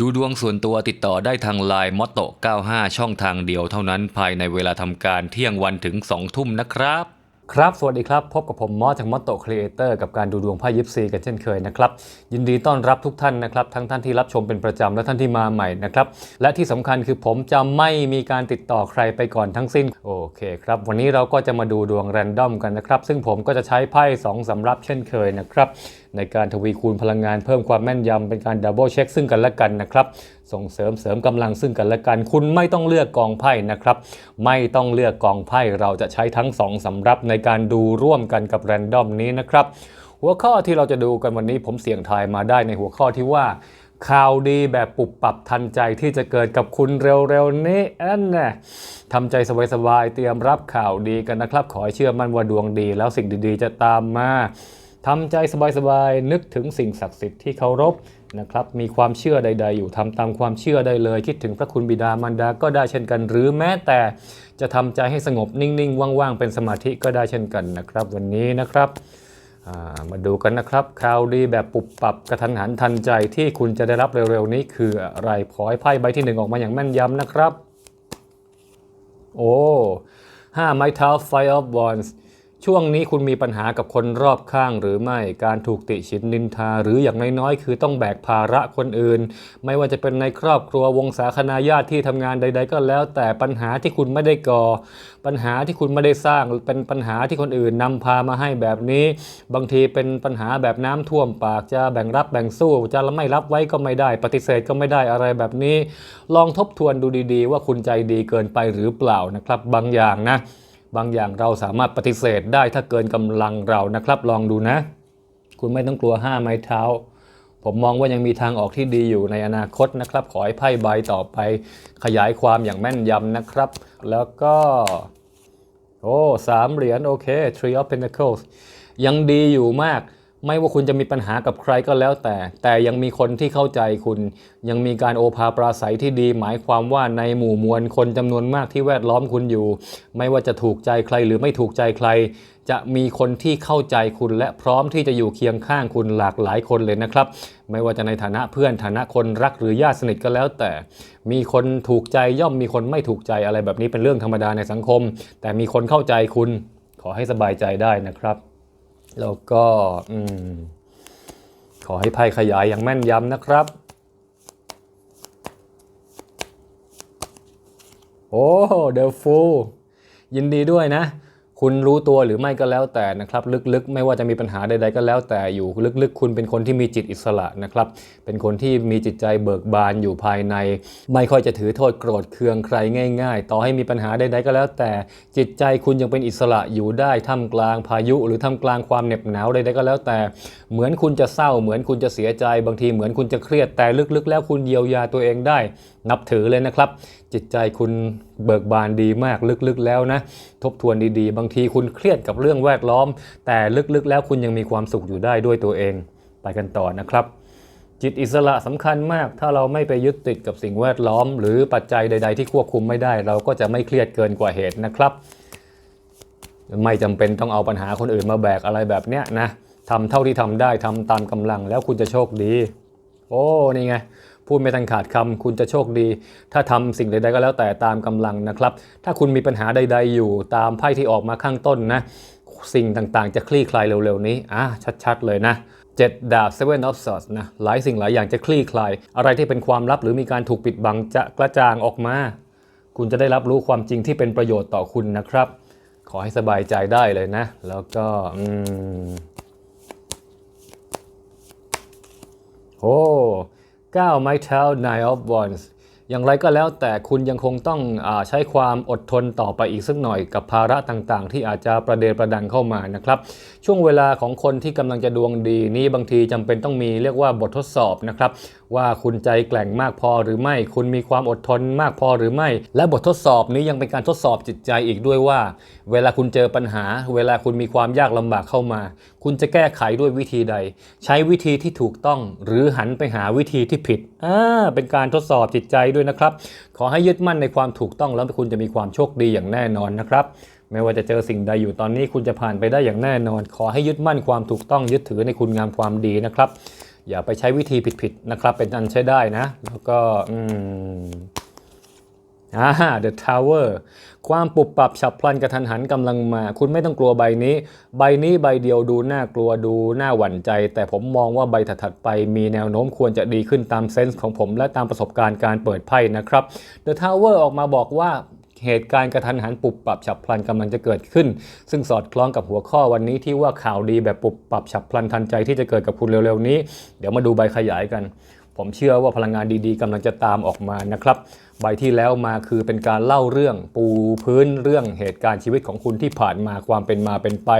ดูดวงส่วนตัวติดต่อได้ทางไลน์มอตโต95 ช่องทางเดียวเท่านั้นภายในเวลาทำการเที่ยงวันถึง 2 ทุ่มนะครับ ครับ สวัสดีครับ พบกับผมมอสจากมอตโตครีเอเตอร์กับการดูดวงไพ่ยิปซีกันเช่นเคยนะครับ ยินดีต้อนรับทุกท่านนะครับ ทั้งท่านที่รับชมเป็นประจำและท่านที่มาใหม่นะครับ และที่สำคัญคือผมจะไม่มีการติดต่อใครไปก่อนทั้งสิ้น โอเคครับ วันนี้เราก็จะมาดูดวงแรนดอมกันนะครับ ซึ่งผมก็จะใช้ไพ่สองสำรับเช่นเคยนะครับ ในการทวีคูณพลังงานเพิ่มความแม่นยำเป็นการดับเบิลเช็คซึ่งกันและกันนะครับส่งเสริมเสริมกำลังซึ่งกันและกัน คุณไม่ต้องเลือกกองไพ่นะครับ ไม่ต้องเลือกกองไพ่เราจะใช้ทั้งสองสำรับในการดูร่วมกันกับแรนดอมนี้นะครับหัวข้อที่เราจะดูกันวันนี้ผมเสี่ยงทายมาได้ในหัวข้อที่ว่าข่าวดีแบบปุบปับทันใจที่จะเกิดกับคุณเร็วๆนี้อันน่ะทำใจสบายๆเตรียมรับข่าวดีกันนะครับ ขอให้เชื่อมั่นว่าดวงดี แล้วสิ่งดีๆจะตามมา ทำใจสบายๆนึกถึงสิ่งศักดิ์สิทธิ์ที่เคารพนะครับมีความเชื่อใด ๆ อยู่ทำตามความเชื่อได้เลย คิดถึงพระคุณบิดามารดาก็ได้เช่นกัน หรือแม้แต่จะทำใจให้สงบนิ่งๆว่างๆเป็นสมาธิก็ได้เช่นกันนะครับ วันนี้นะครับามาดูกันนะครับข่าวดีแบบปุบปับกระทันหันทันใจที่คุณจะได้รับเร็วๆนี้คืออะไรขอให้ไพ่ใบที่หนึ่งออกมาอย่างแม่นยำนะครับ โอ้ห้าไม้เท้า Fire of Wands ช่วงนี้คุณมีปัญหากับคนรอบข้างหรือไม่ การถูกติฉินนินทา หรืออย่างน้อยๆ คือต้องแบกภาระคนอื่น ไม่ว่าจะเป็นในครอบครัววงศาคณาญาติที่ทำงานใด ๆ ก็แล้ว แต่ปัญหาที่คุณไม่ได้ก่อ ปัญหาที่คุณไม่ได้สร้างเป็นปัญหาที่คนอื่นนำพามาให้แบบนี้ บางทีเป็นปัญหาแบบน้ำท่วมปากจะแบ่งรับแบ่งสู้จะไม่รับไว้ก็ไม่ได้ ปฏิเสธก็ไม่ได้อะไรแบบนี้ ลองทบทวนดูดีๆ ว่าคุณใจดีเกินไปหรือเปล่านะครับ บางอย่างนะ บางอย่างเราสามารถปฏิเสธได้ถ้าเกินกำลังเรานะครับ ลองดูนะ คุณไม่ต้องกลัวห้าไม้เท้า ผมมองว่ายังมีทางออกที่ดีอยู่ในอนาคตนะครับ ขอให้ไพ่ใบต่อไป ขยายความอย่างแม่นยำนะครับ แล้วก็ โอ้สามเหรียญโอเค Three of Pentacles ยังดีอยู่มาก ไม่ว่าคุณจะมีปัญหากับใครก็แล้วแต่ แต่ยังมีคนที่เข้าใจคุณ ยังมีการโอภาปราศัยที่ดี หมายความว่าในหมู่มวลคนจำนวนมากที่แวดล้อมคุณอยู่ ไม่ว่าจะถูกใจใครหรือไม่ถูกใจใคร จะมีคนที่เข้าใจคุณ และพร้อมที่จะอยู่เคียงข้างคุณหลากหลายคนเลยนะครับ ไม่ว่าจะในฐานะเพื่อนฐานะคนรักหรือญาติสนิทก็แล้วแต่ มีคนถูกใจย่อมมีคนไม่ถูกใจอะไรแบบนี้เป็นเรื่องธรรมดาในสังคม แต่มีคนเข้าใจคุณ ขอให้สบายใจได้นะครับ แล้วก็อขอให้ไพ่ขยายอย่างแม่นยำนะครับ โอ้เดลฟู ยินดีด้วยนะ คุณรู้ตัวหรือไม่ก็แล้วแต่นะครับ ลึกๆ ไม่ว่าจะมีปัญหาใด ๆ ก็แล้วแต่อยู่ลึกๆ คุณเป็นคนที่มีจิตอิสระนะครับ เป็นคนที่มีจิตใจเบิกบานอยู่ภายใน ไม่ค่อยจะถือโทษโกรธเคืองใครง่าย ๆ ต่อให้มีปัญหาใด ๆ ก็แล้วแต่ จิตใจคุณยังเป็นอิสระอยู่ได้ท่ามกลางพายุ หรือท่ามกลางความเหน็บหนาวใดๆก็แล้วแต่ เหมือนคุณจะเศร้าเหมือนคุณจะเสียใจ บางทีเหมือนคุณจะเครียดแต่ลึกๆ แล้วคุณเยียวยาตัวเองได้ นับถือเลยนะครับ จิตใจคุณเบิกบานดีมากลึกๆแล้วนะ ทบทวนดีๆ บางทีคุณเครียดกับเรื่องแวดล้อม แต่ลึกๆแล้วคุณยังมีความสุขอยู่ได้ด้วยตัวเองไปกันต่อนะครับจิตอิสระสำคัญมาก ถ้าเราไม่ไปยึดติดกับสิ่งแวดล้อม หรือปัจจัยใด ๆ ที่ควบคุมไม่ได้ เราก็จะไม่เครียดเกินกว่าเหตุนะครับ ไม่จำเป็นต้องเอาปัญหาคนอื่นมาแบกอะไรแบบเนี้ยนะทำเท่าที่ทำได้ทำตามกำลังแล้วคุณจะโชคดี โอ้นี่ไง พูดไม่ทันขาดคำคุณจะโชคดี ถ้าทำสิ่งใดๆก็แล้วแต่ตามกำลังนะครับ ถ้าคุณมีปัญหาใด ๆ อยู่ตามไพ่ที่ออกมาข้างต้นนะ สิ่งต่างๆ จะคลี่คลายเร็วๆนี้อะชัดๆ เลยนะเจ็ดดาบ Seven of Swords นะหลายสิ่งหลายอย่างจะคลี่คลาย อะไรที่เป็นความลับหรือมีการถูกปิดบังจะกระจ่างออกมา คุณจะได้รับรู้ความจริงที่เป็นประโยชน์ต่อคุณนะครับ ขอให้สบายใจได้เลยนะ แล้วก็อืมโอ้ ก้าวไม้เท้า Nine of Wands อย่างไรก็แล้วแต่คุณยังคงต้องอใช้ความอดทนต่อไปอีกสักหน่อยกับภาระต่างๆ ที่อาจจะประเดประดังเข้ามานะครับ ช่วงเวลาของคนที่กำลังจะดวงดีนี้บางทีจำเป็นต้องมีเรียกว่าบททดสอบนะครับ ว่าคุณใจแกร่งมากพอหรือไม่ คุณมีความอดทนมากพอหรือไม่ และบททดสอบนี้ยังเป็นการทดสอบจิตใจอีกด้วยว่า เวลาคุณเจอปัญหา เวลาคุณมีความยากลำบากเข้ามา คุณจะแก้ไขด้วยวิธีใด ใช้วิธีที่ถูกต้องหรือหันไปหาวิธีที่ผิดอ่าเป็นการทดสอบจิตใจด้วยนะครับ ขอให้ยึดมั่นในความถูกต้องแล้วคุณจะมีความโชคดีอย่างแน่นอนนะครับไม่ว่าจะเจอสิ่งใดอยู่ตอนนี้คุณจะผ่านไปได้อย่างแน่นอน ขอให้ยึดมั่นความถูกต้องยึดถือในคุณงามความดีนะครับ อย่าไปใช้วิธีผิดๆนะครับ เป็นอันใช้ได้นะ แล้วก็อืมอ่า The Tower ความปุบปรับฉับพลันกระทันหันกำลังมา คุณไม่ต้องกลัวใบนี้ ใบนี้ใบเดียวดูน่ากลัวดูน่าหวั่นใจ แต่ผมมองว่าใบถัดๆไปมีแนวโน้มควรจะดีขึ้นตามเซนส์ของผม และตามประสบการณ์การเปิดไพ่นะครับ The Tower ออกมาบอกว่าเหตุการณ์กระทันหันปุบปรับฉับพลันกำลังจะเกิดขึ้น ซึ่งสอดคล้องกับหัวข้อวันนี้ที่ว่าข่าวดีแบบปุบปรับฉับพลันทันใจที่จะเกิดกับคุณเร็วๆนี้ เดี๋ยวมาดูใบขยายกัน ผมเชื่อว่าพลังงานดีๆกำลังจะตามออกมานะครับ ใบที่แล้วมาคือเป็นการเล่าเรื่องปูพื้นเรื่องเหตุการณ์ชีวิตของคุณที่ผ่านมาความเป็นมาเป็นไป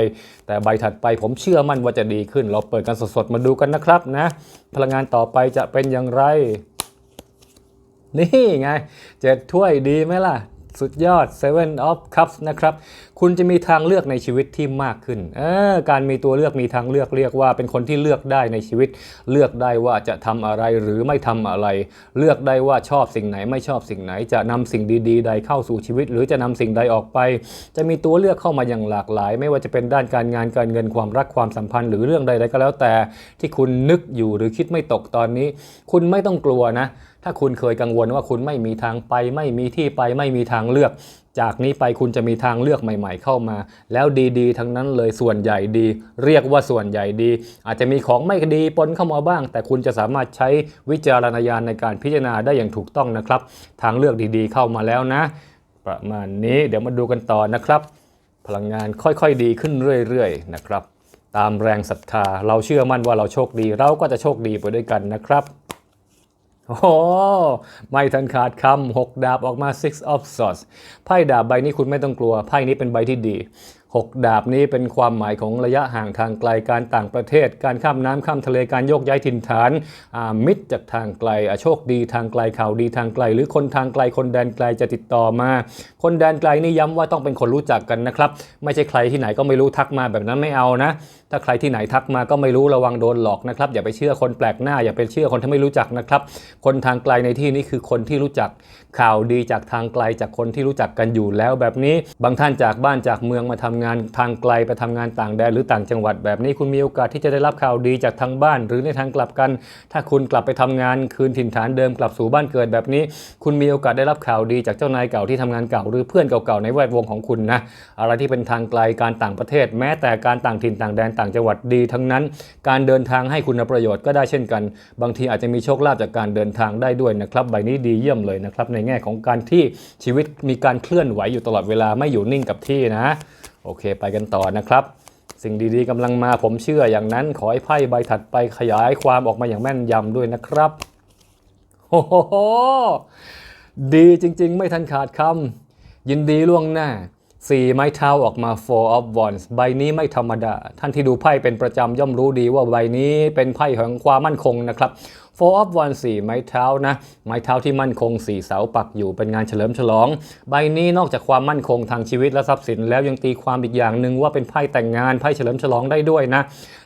แต่ใบถัดไปผมเชื่อมั่นว่าจะดีขึ้น เราเปิดกันสดๆมาดูกันนะครับนะ พลังงานต่อไปจะเป็นอย่างไร นี่ไงเจ็ดถ้วยดีไหมล่ะ สุดยอด Seven of Cups นะครับ คุณจะมีทางเลือกในชีวิตที่มากขึ้น การมีตัวเลือกมีทางเลือกเรียกว่า เป็นคนที่เลือกได้ในชีวิต เลือกได้ว่าจะทำอะไรหรือไม่ทำอะไร เลือกได้ว่าชอบสิ่งไหนไม่ชอบสิ่งไหน จะนำสิ่งดีๆ ใดเข้าสู่ชีวิต หรือจะนำสิ่งใดออกไป จะมีตัวเลือกเข้ามาอย่างหลากหลาย ไม่ว่าจะเป็นด้านการงานการเงินความรักความสัมพันธ์ หรือเรื่องใดๆก็แล้วแต่ ที่คุณนึกอยู่หรือคิดไม่ตกตอนนี้ คุณไม่ต้องกลัวนะถ้าคุณเคยกังวลว่าคุณไม่มีทางไป ไม่มีที่ไปไม่มีทางเลือก จากนี้ไปคุณจะมีทางเลือกใหม่ ๆ เข้ามา แล้วดีๆ ทั้งนั้นเลยส่วนใหญ่ดี เรียกว่าส่วนใหญ่ดี อาจจะมีของไม่ดีปนเข้ามาบ้าง แต่คุณจะสามารถใช้วิจารณญาณในการพิจารณาได้อย่างถูกต้องนะครับ ทางเลือกดีๆ เข้ามาแล้วนะ ประมาณนี้เดี๋ยวมาดูกันต่อนะครับ พลังงานค่อยๆดีขึ้นเรื่อยๆนะครับ ตามแรงศรัทธาเราเชื่อมั่นว่าเราโชคดี เราก็จะโชคดีไปด้วยกันนะครับ โอ้ไม่ทันขาดคำหกดาบออกมา six of swords ไพ่ดาบใบนี้คุณไม่ต้องกลัว ไพ่นี้เป็นใบที่ดี หกดาบนี้เป็นความหมายของระยะห่างทางไกลการต่างประเทศ การข้ามน้ำข้ามทะเลการโยกย้ายถิ่นฐานมิตรจากทางไกลอโชคดีทางไกลข่าวดีทางไกล หรือคนทางไกลคนแดนไกลจะติดต่อมา คนแดนไกลนี่ย้ำว่าต้องเป็นคนรู้จักกันนะครับ ไม่ใช่ใครที่ไหนก็ไม่รู้ทักมาแบบนั้นไม่เอานะ ถ้าใครที่ไหนทักมาก็ไม่รู้ระวังโดนหลอกนะครับอย่าไปเชื่อคนแปลกหน้าอย่าไปเชื่อคนที่ไม่รู้จักนะครับ คนทางไกลในที่นี้คือคนที่รู้จักข่าวดีจากทางไกลจากคนที่รู้จักกันอยู่แล้วแบบนี้บางท่านจากบ้านจากเมืองมาทำงานทางไกลไปทำงานต่างแดนหรือต่างจังหวัดแบบนี้คุณมีโอกาสที่จะได้รับข่าวดีจากทางบ้าน หรือในทางกลับกัน ถ้าคุณกลับไปทำงานคืนถิ่นฐานเดิมกลับสู่บ้านเกิดแบบนี้ คุณมีโอกาสได้รับข่าวดีจากเจ้านายเก่าที่ทำงานเก่าหรือเพื่อนเก่าๆในแวดวงของคุณนะอะไรที่เป็นทางไกลการต่างประเทศ แม้แต่การต่างถิ่นต่างแดนต่างจังหวัดดีทั้งนั้น การเดินทางให้คุณประโยชน์ก็ได้เช่นกัน บางทีอาจจะมีโชคลาภจากการเดินทางได้ด้วยนะครับใบนี้ดีเยี่ยมเลยนะครับในแง่ของการที่ชีวิตมีการเคลื่อนไหวอยู่ตลอดเวลาไม่อยู่นิ่งกับที่นะ โอเค ไปกันต่อนะครับ สิ่งดีๆกำลังมาผมเชื่ออย่างนั้นขอให้ไพ่ใบถัดไปขยายความออกมาอย่างแม่นยำด้วยนะครับโอ้โหดีจริงๆ ไม่ทันขาดคำยินดีล่วงหน้าสี่ไม้เท้าออกมา four of wands ใบนี้ไม่ธรรมดา ท่านที่ดูไพ่เป็นประจำย่อมรู้ดีว่าใบนี้เป็นไพ่แห่งความมั่นคงนะครับ four of wands สี่ไม้เท้านะ ไม้เท้าที่มั่นคงสี่เสาปักอยู่เป็นงานเฉลิมฉลอง ใบนี้นอกจากความมั่นคงทางชีวิตและทรัพย์สินแล้วยังตีความอีกอย่างหนึ่งว่าเป็นไพ่แต่งงานไพ่เฉลิมฉลองได้ด้วยนะ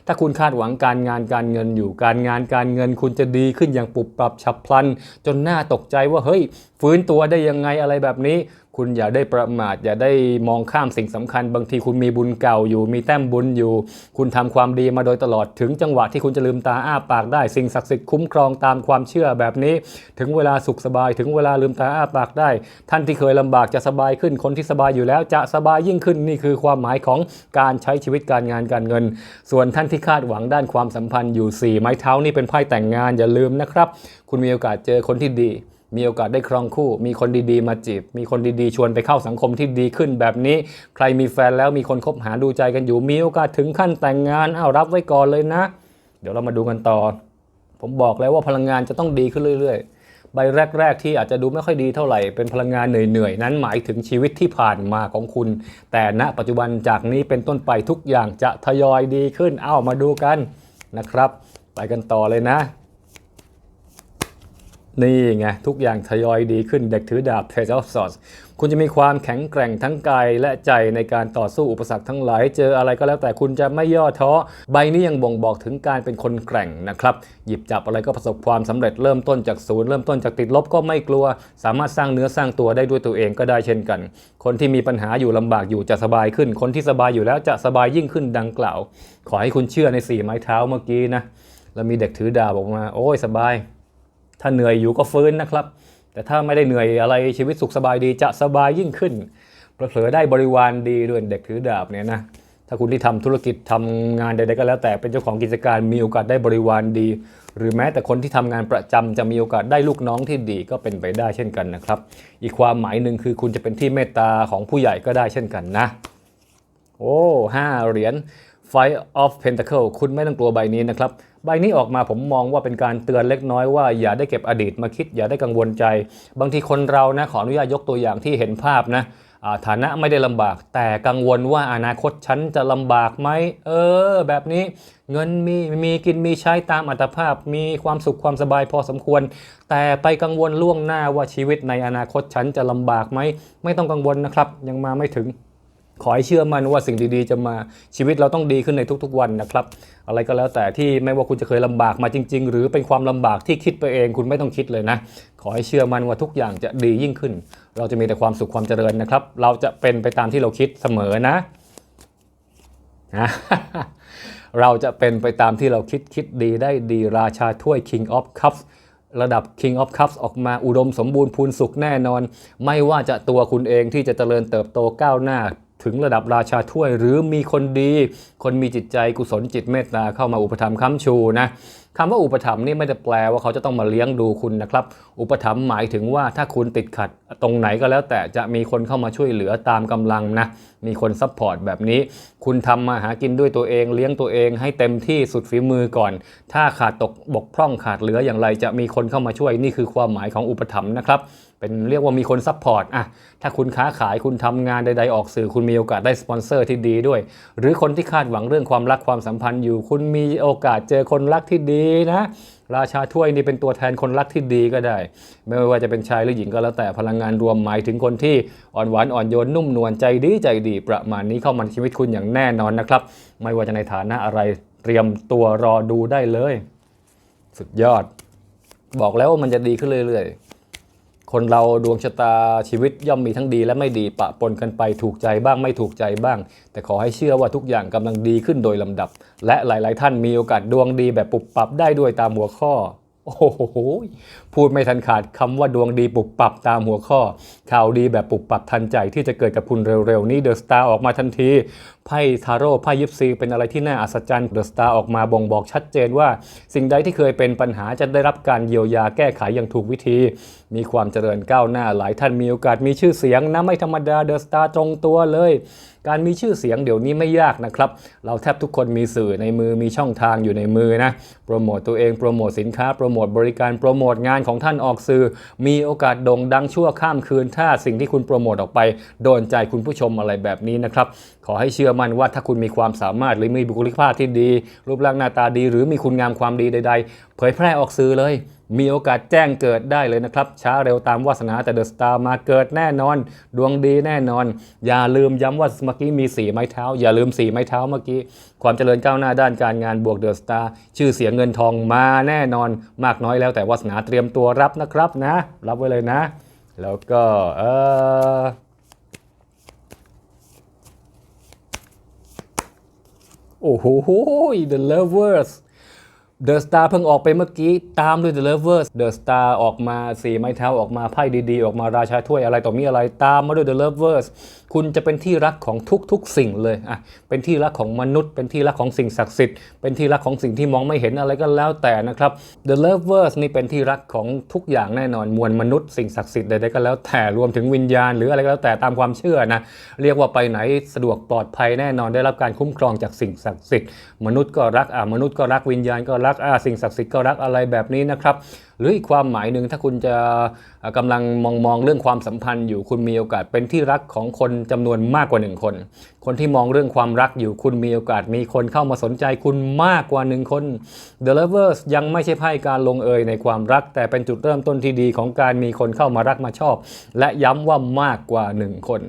ถ้าคุณคาดหวังการงานการเงินอยู่การงานการเงินคุณจะดีขึ้นอย่างปุบปรับฉับพลัน จนหน่าตกใจว่าเฮ้ยฟื้นตัวได้ยังไงอะไรแบบนี้คุณอย่าได้ประมาทอย่าได้มองข้ามสิ่งสำคัญ บางทีคุณมีบุญเก่าอยู่ มีแต้มบุญอยู่ คุณทำความดีมาโดยตลอดถึงจังหวะที่คุณจะลืมตาอ้าปากได้ สิ่งศักดิ์สิทธิ์คุ้มครองตามความเชื่อแบบนี้ ถึงเวลาสุขสบายถึงเวลาลืมตาอ้าปากได้ ท่านที่เคยลำบากจะสบายขึ้นคนที่สบายอยู่แล้วจะสบายยิ่งขึ้นนี่คือความหมายของการใช้ชีวิตการงานการเงิน ส่วนท่านที่คาดหวังด้านความสัมพันธ์อยู่ 4 ไม้เท้านี่เป็นไพ่แต่งงานอย่าลืมนะครับ คุณมีโอกาสเจอคนที่ดี มีโอกาสได้ครองคู่ มีคนดีๆ มาจีบ มีคนดีๆ ชวนไปเข้าสังคมที่ดีขึ้นแบบนี้ ใครมีแฟนแล้วมีคนคบหาดูใจกันอยู่ มีโอกาสถึงขั้นแต่งงาน เอ้ารับไว้ก่อนเลยนะ เดี๋ยวเรามาดูกันต่อ ผมบอกแล้วว่าพลังงานจะต้องดีขึ้นเรื่อย ๆ ใบแรก ๆ ที่อาจจะดูไม่ค่อยดีเท่าไหร่ เป็นพลังงานเหนื่อยๆ นั้นหมายถึงชีวิตที่ผ่านมาของคุณ แต่ณปัจจุบันจากนี้เป็นต้นไปทุกอย่างจะทยอยดีขึ้น เอ้ามาดูกันนะครับ ไปกันต่อเลยนะ นี่ไง ทุกอย่างทยอยดีขึ้นเด็กถือดาบ Page of Swords คุณจะมีความแข็งแกร่งทั้งกายและใจในการต่อสู้อุปสรรคทั้งหลาย เจออะไรก็แล้วแต่คุณจะไม่ย่อท้อ ใบนี้ยังบ่งบอกถึงการเป็นคนแกร่งนะครับ หยิบจับอะไรก็ประสบความสำเร็จเริ่มต้นจากศูนย์เริ่มต้นจากติดลบก็ไม่กลัว สามารถสร้างเนื้อสร้างตัวได้ด้วยตัวเองก็ได้เช่นกัน คนที่มีปัญหาอยู่ลำบากอยู่จะสบายขึ้น คนที่สบายอยู่แล้วจะสบายยิ่งขึ้นดังกล่าว ขอให้คุณเชื่อในสี่ไม้เท้าเมื่อกี้นะแล้วมีเด็กถือดาบออกมา โอ้ยสบาย ถ้าเหนื่อยอยู่ก็ฟื้นนะครับ แต่ถ้าไม่ได้เหนื่อยอะไรชีวิตสุขสบายดีจะสบายยิ่งขึ้นเผลอได้บริวารดีด้วยเด็กถือดาบเนี่ยนะถ้าคุณที่ทำธุรกิจทำงานใดๆก็แล้ว แต่เป็นเจ้าของกิจการมีโอกาสได้บริวารดี หรือแม้แต่คนที่ทำงานประจำจะมีโอกาสได้ลูกน้องที่ดีก็เป็นไปได้เช่นกันนะครับ อีกความหมายหนึ่งคือคุณจะเป็นที่เมตตาของผู้ใหญ่ก็ได้เช่นกันนะ โอ้ห้าเหรียญ Five of Pentacle คุณไม่ต้องกลัวใบนี้นะครับ ใบนี้ออกมาผมมองว่าเป็นการเตือนเล็กน้อยว่าอย่าได้เก็บอดีตมาคิด อย่าได้กังวลใจ บางทีคนเรานะขออนุญาตยกตัวอย่างที่เห็นภาพนะฐานะไม่ได้ลำบาก แต่กังวลว่าอนาคตฉันจะลำบากไหมเออ แบบนี้เงินมีมีกินมีใช้ตามอัตภาพ มีความสุขความสบายพอสมควร แต่ไปกังวลล่วงหน้าว่าชีวิตในอนาคตฉันจะลำบากไหมไม่ต้องกังวลนะครับ ยังมาไม่ถึง ขอให้เชื่อมั่นว่าสิ่งดีๆ จะมาชีวิตเราต้องดีขึ้นในทุกๆวันนะครับ อะไรก็แล้วแต่ที่ไม่ว่าคุณจะเคยลำบากมาจริง ๆ หรือเป็นความลำบากที่คิดไปเอง คุณไม่ต้องคิดเลยนะ ขอให้เชื่อมั่นว่าทุกอย่างจะดียิ่งขึ้น เราจะมีแต่ความสุขความเจริญนะครับ เราจะเป็นไปตามที่เราคิดเสมอนะนะเราจะเป็นไปตามที่เราคิดคิดดีได้ดีราชาถ้วย King of Cups ระดับ King of Cups ออกมาอุดมสมบูรณ์พูนสุขแน่นอน ไม่ว่าจะตัวคุณเองที่จะเจริญเติบโตก้าวหน้า ถึงระดับราชาถ้วย หรือมีคนดี คนมีจิตใจกุศลจิตเมตตาเข้ามาอุปถัมภ์ค้ำชูนะคำว่าอุปถัมภ์นี่ไม่ได้แปลว่าเขาจะต้องมาเลี้ยงดูคุณนะครับ อุปถัมภ์หมายถึงว่าถ้าคุณติดขัดตรงไหนก็แล้ว แต่จะมีคนเข้ามาช่วยเหลือตามกำลังนะ มีคนซัพพอร์ตแบบนี้ คุณทำมาหากินด้วยตัวเอง เลี้ยงตัวเองให้เต็มที่สุดฝีมือก่อน ถ้าขาดตกบกพร่องขาดเหลืออย่างไร จะมีคนเข้ามาช่วยนี่คือความหมายของอุปถัมภ์นะครับ เป็นเรียกว่ามีคนซัพพอร์ตอะถ้าคุณค้าขายคุณทำงานใด ๆ ออกสื่อคุณมีโอกาสได้สปอนเซอร์ที่ดีด้วย หรือคนที่คาดหวังเรื่องความรักความสัมพันธ์อยู่ คุณมีโอกาสเจอคนรักที่ดีนะราชาถ้วยนี่เป็นตัวแทนคนรักที่ดีก็ได้ ไม่ว่าจะเป็นชายหรือหญิงก็แล้วแต่พลังงานรวมหมายถึงคนที่อ่อนหวานอ่อนโยนนุ่มนวลใจดีใจดีประมาณนี้เข้ามาในชีวิตคุณอย่างแน่นอนนะครับ ไม่ว่าจะในฐานะอะไรเตรียมตัวรอดูได้เลย สุดยอด บอกแล้วว่ามันจะดีขึ้นเรื่อยๆ คนเราดวงชะตาชีวิตย่อมมีทั้งดีและไม่ดีปะปนกันไปถูกใจบ้างไม่ถูกใจบ้าง แต่ขอให้เชื่อว่าทุกอย่างกำลังดีขึ้นโดยลำดับ และหลาย ๆ ท่านมีโอกาสดวงดีแบบปุบปับได้ด้วยตามหัวข้อ โอ้โห พูดไม่ทันขาดคำว่าดวงดีปุบปับตามหัวข้อ ข่าวดีแบบปุบปับทันใจที่จะเกิดกับคุณเร็วๆ นี้เดอะสตาร์ออกมาทันที ไพ่ทาโร่ไพ่ยิปซีเป็นอะไรที่น่าอัศจรรย์เดอะสตาร์ออกมาบ่งบอกชัดเจนว่า สิ่งใดที่เคยเป็นปัญหาจะได้รับการเยียวยาแก้ไขอย่างถูกวิธี มีความเจริญก้าวหน้าหลายท่านมีโอกาสมีชื่อเสียงนะไม่ธรรมดาเดอะสตาร์ตรงตัวเลยการมีชื่อเสียงเดี๋ยวนี้ไม่ยากนะครับ เราแทบทุกคนมีสื่อในมือมีช่องทางอยู่ในมือนะ โปรโมตตัวเองโปรโมทสินค้าโปรโมทบริการโปรโมทงานของท่านออกสื่อ มีโอกาสโด่งดังชั่วข้ามคืน ถ้าสิ่งที่คุณโปรโมทออกไปโดนใจคุณผู้ชมอะไรแบบนี้นะครับ ขอให้เชื่อมั่นว่าถ้าคุณมีความสามารถหรือมีบุคลิกภาพที่ดี รูปร่างหน้าตาดี หรือมีคุณงามความดีใด ๆ เผยแพร่ออกสื่อเลย มีโอกาสแจ้งเกิดได้เลยนะครับ ช้าเร็วตามวาสนาแต่เดอะสตาร์มาเกิดแน่นอน ดวงดีแน่นอน อย่าลืมย้ำว่าเมื่อกี้มีสีไม้เท้า อย่าลืมสีไม้เท้าเมื่อกี้ ความเจริญก้าวหน้าด้านการงานบวกเดอะสตาร์ชื่อเสียงเงินทองมาแน่นอน มากน้อยแล้วแต่วาสนาเตรียมตัวรับนะครับนะ รับไว้เลยนะ แล้วก็เออโอ้โห The Lovers The Star เพิ่งออกไปเมื่อกี้ตามด้วย The Lovers The Star ออกมาสีไม้เท้าออกมาไพ่ดีๆ ออกมาราชาถ้วยอะไรต่อมีอะไรตามมาด้วย The Lovers คุณจะเป็นที่รักของทุกๆสิ่งเลยอะเป็นที่รักของมนุษย์ เป็นที่รักของสิ่งศักดิ์สิทธิ์ เป็นที่รักของสิ่งที่มองไม่เห็นอะไรก็แล้วแต่นะครับ The Lovers นี่เป็นที่รักของทุกอย่างแน่นอนมวลมนุษย์สิ่งศักดิ์สิทธิ์ใดๆก็แล้วแต่รวมถึงวิญญาณ หรืออะไรก็แล้วแต่ตามความเชื่อนะเรียกว่าไปไหนสะดวกปลอดภัยแน่นอนได้รับการคุ้มครองจากสิ่งศักดิ์สิทธิ์มนุษย์ก็รักอะมนุษย์ก็รักวิญญาณก็รักอะสิ่งศักดิ์สิทธิ์ก็รักอะไรแบบนี้นะครับ หรืออีกความหมายหนึ่งถ้าคุณจะอะกำลังมองมองเรื่องความสัมพันธ์อยู่คุณมีโอกาสเป็นที่รักของคนจำนวนมากกว่าหนึ่งคน คนที่มองเรื่องความรักอยู่คุณมีโอกาสมีคนเข้ามาสนใจคุณมากกว่าหนึ่งคน The Lovers ยังไม่ใช่ไพ่การลงเอยในความรัก แต่เป็นจุดเริ่มต้นที่ดีของการมีคนเข้ามารักมาชอบ และย้ำว่ามากกว่าหนึ่งคน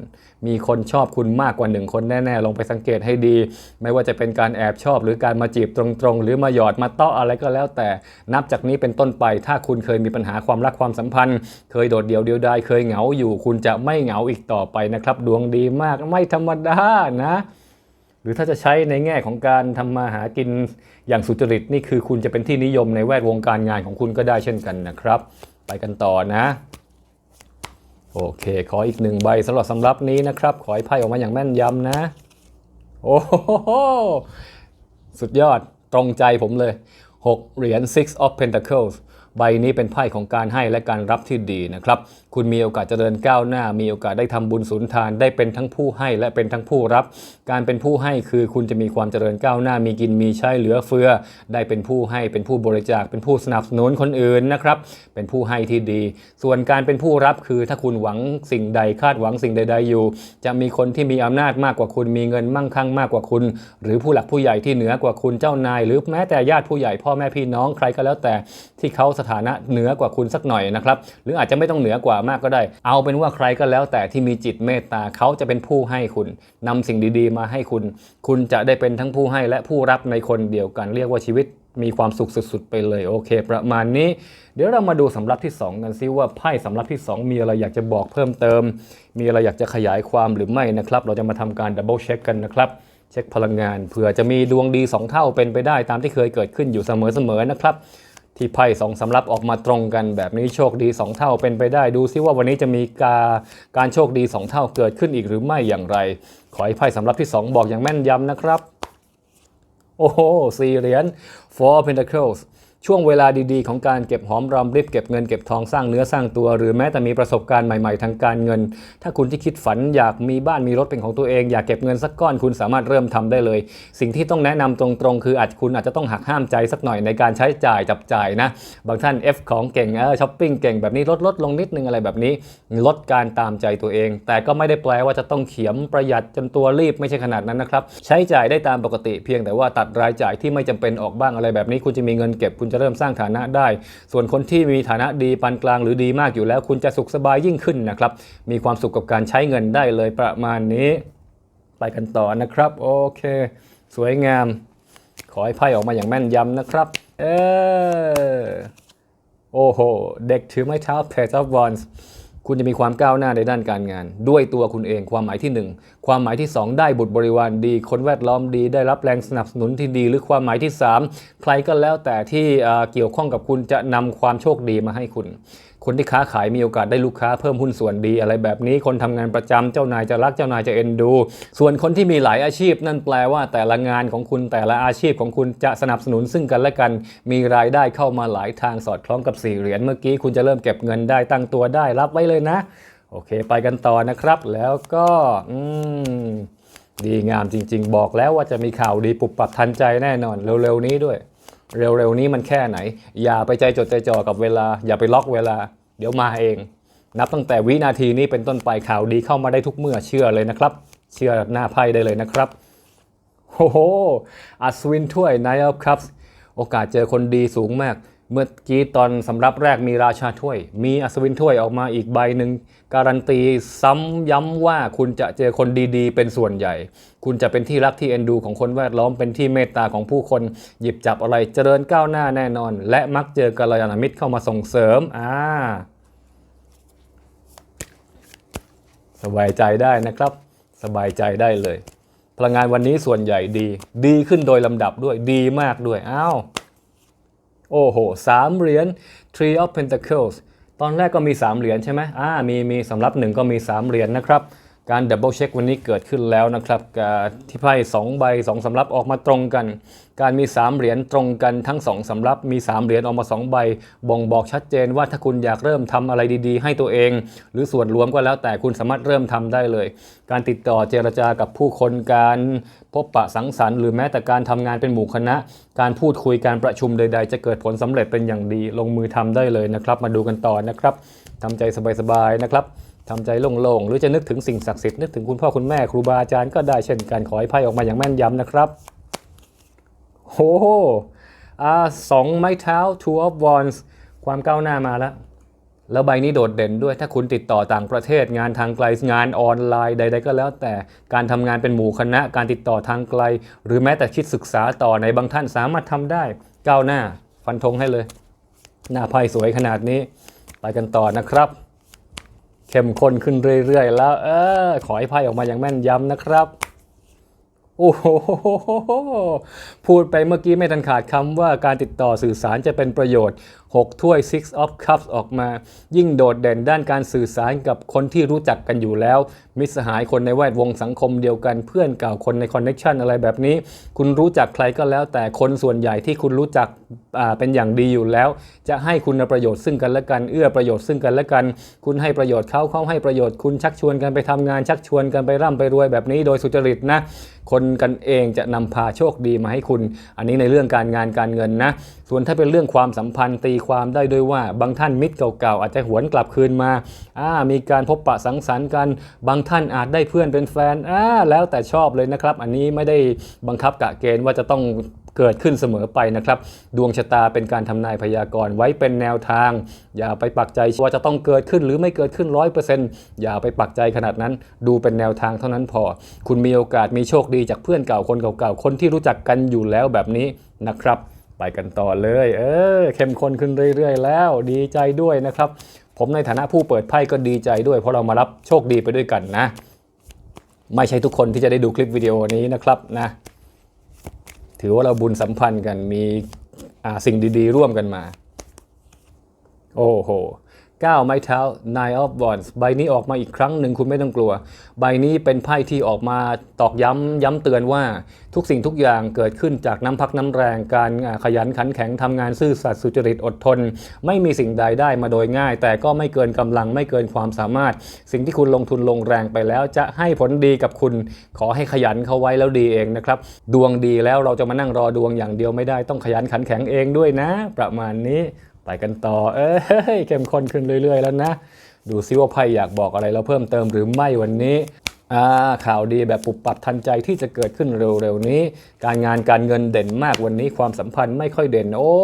มีคนชอบคุณมากกว่าหนึ่งคนแน่ๆ ลองไปสังเกตให้ดี ไม่ว่าจะเป็นการแอบชอบหรือการมาจีบตรงๆ หรือมาหยอดมาเตาะอะไรก็แล้ว แต่นับจากนี้เป็นต้นไป ถ้าคุณเคยมีปัญหาความรักความสัมพันธ์ เคยโดดเดี่ยวเดียวดายเคยเหงาอยู่ คุณจะไม่เหงาอีกต่อไปนะครับ ดวงดีมากไม่ธรรมดานะหรือถ้าจะใช้ในแง่ของการทำมาหากินอย่างสุจริตนี่คือคุณจะเป็นที่นิยมในแวดวงการงานของคุณก็ได้เช่นกันนะครับ ไปกันต่อนะ โอเค ขออีกหนึ่งใบสำหรับสำรับนี้นะครับ ขอให้ไพ่ออกมาอย่างแม่นยำนะ โอ้โห สุดยอดตรงใจผมเลย 6 เหรียญ Six of Pentacles ใบนี้เป็นไพ่ของการให้และการรับที่ดีนะครับคุณมีโอกาสเจริญก้าวหน้า มีโอกาสได้ทำบุญสุนทาน ได้เป็นทั้งผู้ให้และเป็นทั้งผู้รับ การเป็นผู้ให้คือคุณจะมีความเจริญก้าวหน้า มีกินมีใช้เหลือเฟือ ได้เป็นผู้ให้ เป็นผู้บริจาค เป็นผู้สนับสนุนคนอื่นนะครับ เป็นผู้ให้ที่ดี ส่วนการเป็นผู้รับคือถ้าคุณหวังสิ่งใดคาดหวังสิ่งใด ๆอยู่ จะมีคนที่มีอำนาจมากกว่าคุณ มีเงินมั่งคั่งมากกว่าคุณ หรือผู้หลักผู้ใหญ่ที่เหนือกว่าคุณเจ้านาย หรือแม้แต่ญาติผู้ใหญ่พ่อแม่พี่น้องใครก็แล้วแต่ที่เขาสถานะเหนือกว่าคุณสักหน่อยนะครับ หรืออาจจะไม่ต้องเหนือกว่ามากก็ได้ เอาเป็นว่าใครก็แล้วแต่ที่มีจิตเมตตาเขาจะเป็นผู้ให้คุณนำสิ่งดีๆ มาให้คุณ คุณจะได้เป็นทั้งผู้ให้และผู้รับในคนเดียวกันเรียกว่าชีวิตมีความสุขสุดๆไปเลยโอเค ประมาณนี้ เดี๋ยวเรามาดูสำรับที่ 2 กันซิว่าไพ่สำรับที่ 2 มีอะไรอยากจะบอกเพิ่มเติม มีอะไรอยากจะขยายความหรือไม่นะครับ เราจะมาทำการดับเบิลเช็คกันนะครับ เช็คพลังงานเผื่อจะมีดวงดี 2 เท่าเป็นไปได้ตามที่เคยเกิดขึ้นอยู่เสมอๆนะครับ ที่ไพ่สองสำรับออกมาตรงกันแบบนี้โชคดี 2 เท่าเป็นไปได้ดูซิว่าวันนี้จะมีกาการโชคดี 2 เท่าเกิดขึ้นอีกหรือไม่อย่างไร ขอให้ไพ่สำรับที่ 2 บอกอย่างแม่นยำนะครับ โอ้โหสี่เหรียญ Four Pentacles ช่วงเวลาดีๆ ของการเก็บหอมรอมริบเก็บเงินเก็บทองสร้างเนื้อสร้างตัว หรือแม้แต่มีประสบการณ์ใหม่ๆ ทางการเงิน ถ้าคุณที่คิดฝันอยากมีบ้านมีรถเป็นของตัวเอง อยากเก็บเงินสักก้อนคุณสามารถเริ่มทำได้เลย สิ่งที่ต้องแนะนำตรงๆ คืออาจคุณอาจจะต้องหักห้ามใจสักหน่อยในการใช้จ่ายจับจ่ายนะบางท่าน F ของเก่งเออช้อปปิ้งเก่งแบบนี้ลดลดลงนิดนึงอะไรแบบนี้ ลดการตามใจตัวเอง แต่ก็ไม่ได้แปลว่าจะต้องเขียมประหยัดจนตัวรีบไม่ใช่ขนาดนั้นนะครับใช้จ่ายได้ตามปกติเพียงแต่ว่าตัดรายจ่ายที่ไม่จำเป็นออกบ้างอะไรแบบนี้ คุณจะมีเงินเก็บคุณจะเริ่มสร้างฐานะได้ ส่วนคนที่มีฐานะดีปานกลางหรือดีมากอยู่แล้ว คุณจะสุขสบายยิ่งขึ้นนะครับ มีความสุขกับการใช้เงินได้เลยประมาณนี้ ไปกันต่อนะครับ โอเค สวยงาม ขอให้ไพ่ออกมาอย่างแม่นยำนะครับ เออโอ้โห เด็กถือไม้เท้า Page of Wands คุณจะมีความก้าวหน้าในด้านการงาน ด้วยตัวคุณเองความหมายที่ 1 ความหมายที่ 2 ได้บุตรบริวารดี คนแวดล้อมดี ได้รับแรงสนับสนุนที่ดี หรือความหมายที่ 3 ใครก็แล้วแต่ที่เอ่อเกี่ยวข้องกับคุณจะนำความโชคดีมาให้คุณ คนที่ค้าขายมีโอกาสได้ลูกค้าเพิ่มหุ้นส่วนดีอะไรแบบนี้คนทำงานประจำเจ้านายจะรักเจ้านายจะเอ็นดู ส่วนคนที่มีหลายอาชีพ นั่นแปลว่าแต่ละงานของคุณแต่ละอาชีพของคุณจะสนับสนุนซึ่งกันและกัน มีรายได้เข้ามาหลายทางสอดคล้องกับสี่เหรียญเมื่อกี้คุณจะเริ่มเก็บเงินได้ตั้งตัวได้รับไว้เลยนะ โอเค ไปกันต่อนะครับ แล้วก็อืมดีงามจริง ๆ บอกแล้วว่าจะมีข่าวดีปุบปับทันใจแน่นอนเร็วๆนี้ด้วย เร็วๆนี้มันแค่ไหน อย่าไปใจจดใจจ่อกับเวลา อย่าไปล็อกเวลา เดี๋ยวมาเอง นับตั้งแต่วินาทีนี้เป็นต้นไปข่าวดีเข้ามาได้ทุกเมื่อเชื่อเลยนะครับ เชื่อหน้าไพ่ได้เลยนะครับโอ้โหอัศวินถ้วย Nine of Cups โอกาสเจอคนดีสูงมาก เมื่อกี้ตอนสำรับแรกมีราชาถ้วย มีอัศวินถ้วยออกมาอีกใบหนึ่งการันตีซ้ำย้ำว่าคุณจะเจอคนดีๆ เป็นส่วนใหญ่ คุณจะเป็นที่รักที่เอ็นดู ของคนแวดล้อมเป็นที่เมตตาของผู้คนหยิบจับอะไรเจริญก้าวหน้าแน่นอน และมักเจอกัลยาณมิตรเข้ามาส่งเสริมอ่าสบายใจได้นะครับ สบายใจได้เลย พลังงานวันนี้ส่วนใหญ่ดี ดีขึ้นโดยลำดับด้วยดีมากด้วยอ้าว โอ้โหสามเหรียญ Three of Pentacles ตอนแรกก็มี 3 เหรียญใช่ไหมอ่ามีมีสำรับหนึ่งก็มี 3 เหรียญนะครับ การดับเบิลเช็ควันนี้เกิดขึ้นแล้วนะครับที่ไพ่2ใบ2สำรับออกมาตรงกัน การมี 3 เหรียญตรงกันทั้ง 2สำรับมี 3 เหรียญออกมา 2 ใบ บ่งบอกชัดเจนว่าถ้าคุณอยากเริ่มทำอะไรดีๆ ให้ตัวเอง หรือส่วนรวมก็แล้วแต่คุณสามารถเริ่มทำได้เลย การติดต่อเจรจากับผู้คนการพบปะสังสรรค์หรือแม้แต่การทำงานเป็นหมู่คณะ การพูดคุยการประชุมใด ๆ จะเกิดผลสำเร็จเป็นอย่างดี ลงมือทำได้เลยนะครับ มาดูกันต่อนะครับทำใจสบายๆนะครับ ทำใจโล่งๆ หรือจะนึกถึงสิ่งศักดิ์สิทธิ์นึกถึงคุณพ่อคุณแม่ครูบาอาจารย์ก็ได้เช่นกันขอให้ไพ่ออกมาอย่างแม่นยำนะครับโอ้โหอ่าสองไม้เท้า two of wands ความก้าวหน้ามาแล้ว แล้วใบนี้โดดเด่นด้วย ถ้าคุณติดต่อต่างประเทศงานทางไกลงานออนไลน์ใด ๆ ก็แล้ว แต่การทำงานเป็นหมู่คณะ การติดต่อทางไกล หรือแม้แต่คิดศึกษาต่อในบางท่านสามารถทำได้ ก้าวหน้า ฟันธงให้เลย หน้าไพ่สวยขนาดนี้ ไปกันต่อนะครับ เข้มข้นขึ้นเรื่อยๆ แล้ว เออขอให้ไพ่ออกมาอย่างแม่นยำนะครับ โอ้โหพูดไปเมื่อกี้ไม่ทันขาดคำว่าการติดต่อสื่อสารจะเป็นประโยชน์ 6 ถ้วย Six of Cups ออกมา ยิ่งโดดเด่นด้านการสื่อสารกับคนที่รู้จักกันอยู่แล้ว มิตรสหายคนในแวดวงสังคมเดียวกันเพื่อนเก่าคนในคอนเน็ชันอะไรแบบนี้ คุณรู้จักใครก็แล้ว แต่คนส่วนใหญ่ที่คุณรู้จักเป็นอย่างดีอยู่แล้ว จะให้คุณประโยชน์ซึ่งกันและกันเอื้อประโยชน์ซึ่งกันและกัน คุณให้ประโยชน์เขาเขาให้ประโยชน์คุณชักชวนกันไปทำงานชักชวนกันไปร่ำไปรวยแบบนี้โดยสุจริตนะคนกันเองจะนำพาโชคดีมาให้คุณ อันนี้ในเรื่องการงานการเงินนะส่วนถ้าเป็นเรื่องความสัมพันธ์ตีความได้ด้วยว่าบางท่านมิตรเก่าๆอาจจะหวนกลับคืนมาอ่ามีการพบปะสังสรรค์กัน บางท่านอาจได้เพื่อนเป็นแฟนอ่าแล้วแต่ชอบเลยนะครับ อันนี้ไม่ได้บังคับกะเกณฑ์ว่าจะต้องเกิดขึ้นเสมอไปนะครับ ดวงชะตาเป็นการทำนายพยากรณ์ไว้เป็นแนวทาง อย่าไปปักใจว่าจะต้องเกิดขึ้นหรือไม่เกิดขึ้นร้อยเปอร์เซ็นต์อย่าไปปักใจขนาดนั้น ดูเป็นแนวทางเท่านั้นพอ คุณมีโอกาสมีโชคดีจากเพื่อนเก่าคนเก่าๆคนที่รู้จักกันอยู่แล้วแบบนี้นะครับ ไปกันต่อเลย เออ เข้มข้นขึ้นเรื่อย ๆ แล้ว ดีใจด้วยนะครับ ผมในฐานะผู้เปิดไพ่ก็ดีใจด้วย เพราะเรามารับโชคดีไปด้วยกันนะ ไม่ใช่ทุกคนที่จะได้ดูคลิปวิดีโอนี้นะครับนะ ถือว่าเราบุญสัมพันธ์กันมีสิ่งดี ๆ ร่วมกันมา โอ้โห 9 ไม้เท้า Nine of Wands ใบนี้ออกมาอีกครั้งหนึ่งคุณไม่ต้องกลัว ใบนี้เป็นไพ่ที่ออกมาตอกย้ำย้ำเตือนว่าทุกสิ่งทุกอย่างเกิดขึ้นจากน้ำพักน้ำแรง การขยันขันแข็งทำงานซื่อสัตย์สุจริตอดทน ไม่มีสิ่งใดได้มาโดยง่าย แต่ก็ไม่เกินกำลังไม่เกินความสามารถ สิ่งที่คุณลงทุนลงแรงไปแล้วจะให้ผลดีกับคุณ ขอให้ขยันเข้าไว้แล้วดีเองนะครับ ดวงดีแล้วเราจะมานั่งรอดวงอย่างเดียวไม่ได้ต้องขยันขันแข็งเองด้วยนะ ประมาณนี้ ไปกันต่อ เอ้ยเข้มข้นขึ้นเรื่อยๆ แล้วนะ ดูซิว่าไพ่อยากบอกอะไรเราเพิ่มเติมหรือไม่วันนี้อ่าข่าวดีแบบปุบปับทันใจที่จะเกิดขึ้นเร็วๆนี้ การงานการเงินเด่นมากวันนี้ความสัมพันธ์ไม่ค่อยเด่นโอ้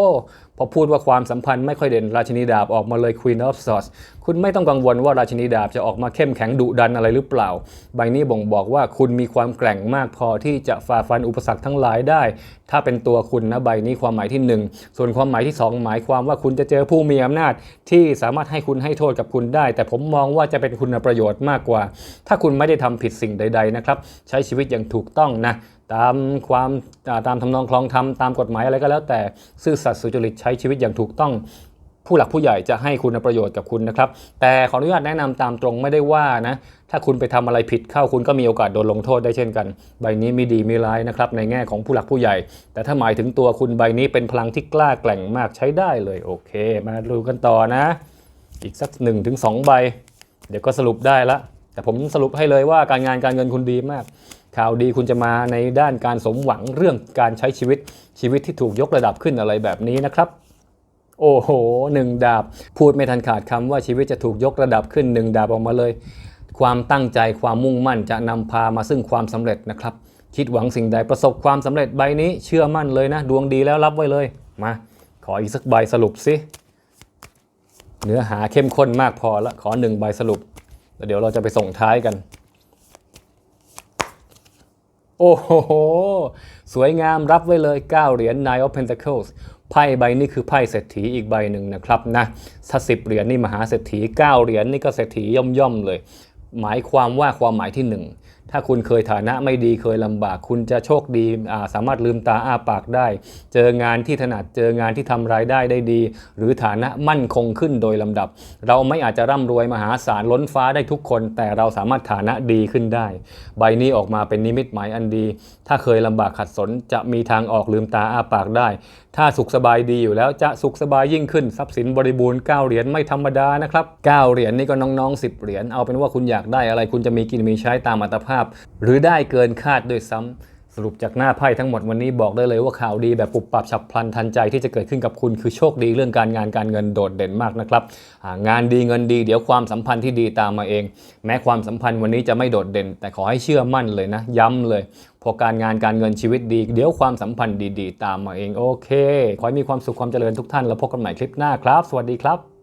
พอพูดว่าความสัมพันธ์ไม่ค่อยเด่นราชินีดาบออกมาเลย Queen of Swords คุณไม่ต้องกังวลว่าราชินีดาบจะออกมาเข้มแข็งดุดันอะไรหรือเปล่า ใบนี้บ่งบอกว่าคุณมีความแกร่งมากพอที่จะฝ่าฟันอุปสรรคทั้งหลายได้ ถ้าเป็นตัวคุณนะใบนี้ความหมายที่หนึ่งส่วนความหมายที่สองหมายความว่าคุณจะเจอผู้มีอำนาจ ที่สามารถให้คุณให้โทษกับคุณได้ แต่ผมมองว่าจะเป็นคุณประโยชน์มากกว่า ถ้าคุณไม่ได้ทำผิดสิ่งใด ๆนะครับ ใช้ชีวิตอย่างถูกต้องนะ ตามความตามทำนองคลองธรรมตามกฎหมายอะไรก็แล้ว แต่ซื่อสัตย์สุจริตใช้ชีวิตอย่างถูกต้องผู้หลักผู้ใหญ่จะให้คุณประโยชน์กับคุณนะครับ แต่ขออนุญาตแนะนำตามตรงไม่ได้ว่านะ ถ้าคุณไปทำอะไรผิดเข้าคุณก็มีโอกาสโดนลงโทษได้เช่นกัน ใบนี้มีดีมีร้ายนะครับในแง่ของผู้หลักผู้ใหญ่ แต่ถ้าหมายถึงตัวคุณใบนี้เป็นพลังที่กล้าแกร่งมากใช้ได้เลยโอเค มาดูกันต่อนะ อีกสัก1นถึงสใบ เดี๋ยวก็สรุปได้ละแต่ผมสรุปให้เลยว่าการงานการเงินคุณดีมาก ข่าวดีคุณจะมาในด้านการสมหวังเรื่องการใช้ชีวิตชีวิตที่ถูกยกระดับขึ้นอะไรแบบนี้นะครับโอ้โหหนึ่งดาบ พูดไม่ทันขาดคำว่าชีวิตจะถูกยกระดับขึ้นหนึ่งดาบออกมาเลย ความตั้งใจความมุ่งมั่นจะนำพามาซึ่งความสำเร็จนะครับ คิดหวังสิ่งใดประสบความสำเร็จใบนี้เชื่อมั่นเลยนะ ดวงดีแล้วรับไว้เลย มา ขออีกสักใบสรุปสิ เนื้อหาเข้มข้นมากพอละขอหนึ่งใบสรุปแล้วเดี๋ยวเราจะไปส่งท้ายกัน โอ้โห สวยงามรับไว้เลย 9 เหรียญ Nine of Pentacles ไพ่ใบนี้คือไพ่เศรษฐีอีกใบหนึ่งนะครับนะถ้าสิบเหรียญนี่มหาเศรษฐี 9 เหรียญนี่ก็เศรษฐีย่อมๆเลย หมายความว่าความหมายที่หนึ่ง ถ้าคุณเคยฐานะไม่ดีเคยลำบาก คุณจะโชคดีสามารถลืมตาอ้าปากได้ เจองานที่ถนัดเจองานที่ทำรายได้ได้ดี หรือฐานะมั่นคงขึ้นโดยลำดับ เราไม่อาจจะร่ำรวยมหาศาลล้นฟ้าได้ทุกคน แต่เราสามารถฐานะดีขึ้นได้ ใบนี้ออกมาเป็นนิมิตหมายอันดี ถ้าเคยลำบากขัดสนจะมีทางออกลืมตาอ้าปากได้ ถ้าสุขสบายดีอยู่แล้วจะสุขสบายยิ่งขึ้น ทรัพย์สินบริบูรณ์9เหรียญไม่ธรรมดานะครับ9เหรียญนี่ก็น้องๆ 10 เหรียญเอาเป็นว่าคุณอยากได้อะไรคุณจะมีกินมีใช้ตามอัตภาพ หรือได้เกินคาดด้วยซ้ำ สรุปจากหน้าไพ่ทั้งหมดวันนี้บอกได้เลยว่าข่าวดีแบบปุบปับฉับพลันทันใจที่จะเกิดขึ้นกับคุณคือโชคดีเรื่องการงานการเงินโดดเด่นมากนะครับงานดีเงินดีเดี๋ยวความสัมพันธ์ที่ดีตามมาเอง แม้ความสัมพันธ์วันนี้จะไม่โดดเด่น แต่ขอให้เชื่อมั่นเลยนะ ย้ำเลยพอการงานการเงินชีวิตดี เดี๋ยวความสัมพันธ์ดีๆ ตามมาเองโอเค ขอให้มีความสุขความเจริญทุกท่านแล้วพบกันใหม่คลิปหน้าครับ สวัสดีครับ